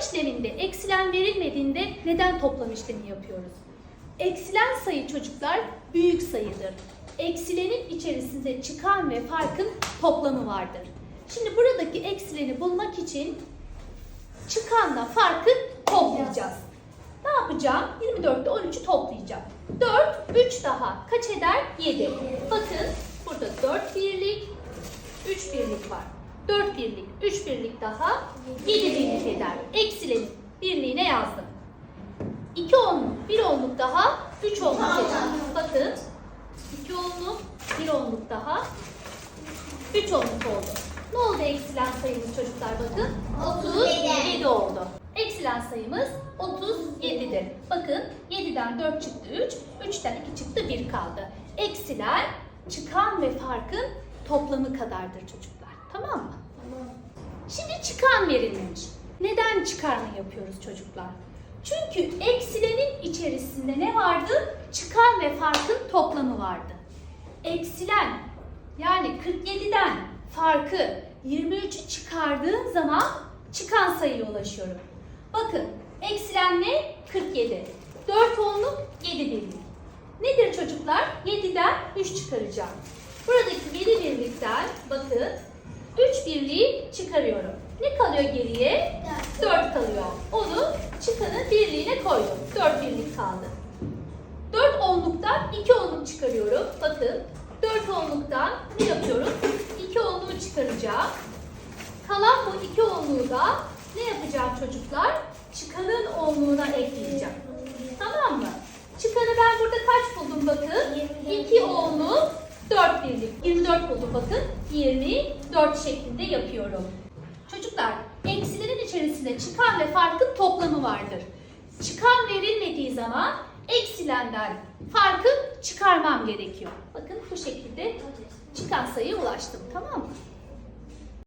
işleminde eksilen verilmediğinde neden toplam işlemi yapıyoruz? Eksilen sayı çocuklar büyük sayıdır. Eksilenin içerisinde çıkan ve farkın toplamı vardır. Şimdi buradaki eksileni bulmak için çıkanla farkı toplayacağız. Ne yapacağım? 24'te 13'ü toplayacağım. 4, 3 daha kaç eder? 7. Bakın burada 4 birlik, 3 birlik var. 4 birlik, 3 birlik daha 7 birlik eder. Eksilenin birliğine yazdım. 2 onluk, 1 onluk daha 3 onluk eder. Bakın 2 onluk, 1 onluk daha 3 onluk oldu. Ne oldu eksilen sayımız çocuklar bakın? 37 oldu. Eksilen sayımız 37'dir. Bakın 7'den 4 çıktı 3, 3'ten 2 çıktı 1 kaldı. Eksiler çıkan ve farkın toplamı kadardır çocuklar. Tamam mı? Şimdi çıkan verilmiş. Neden çıkarma yapıyoruz çocuklar? Çünkü eksilenin içerisinde ne vardı? Çıkan ve farkın toplamı vardı. Eksilen yani 47'den farkı 23'ü çıkardığım zaman çıkan sayıya ulaşıyorum. Bakın eksilen ne? 47. 4 onluk 7 birlik. Nedir çocuklar? 7'den 3 çıkaracağım. Buradaki 7 birlikten bakın 3 birliği çıkarıyorum. Ne kalıyor geriye? 4 kalıyor. Onu çıkanın birliğine koydum. 4 birlik kaldı. 4 onluktan 2 onluk çıkarıyorum. Bakın 4 onluktan ne yapıyorum? 2 onluğu çıkaracağım. Kalan bu 2 onluğu da ne yapacağım çocuklar? Çıkanın onluğuna ekleyeceğim. Tamam mı? Çıkanı ben burada kaç buldum bakın? 2 onluk 4 birlik. 24 buldum bakın. 24 şeklinde yapıyorum. Çocuklar, eksilerin içerisinde çıkan ve farkın toplamı vardır. Çıkan verilmediği zaman eksilenden farkı çıkarmam gerekiyor. Bakın bu şekilde çıkan sayıya ulaştım. Tamam mı?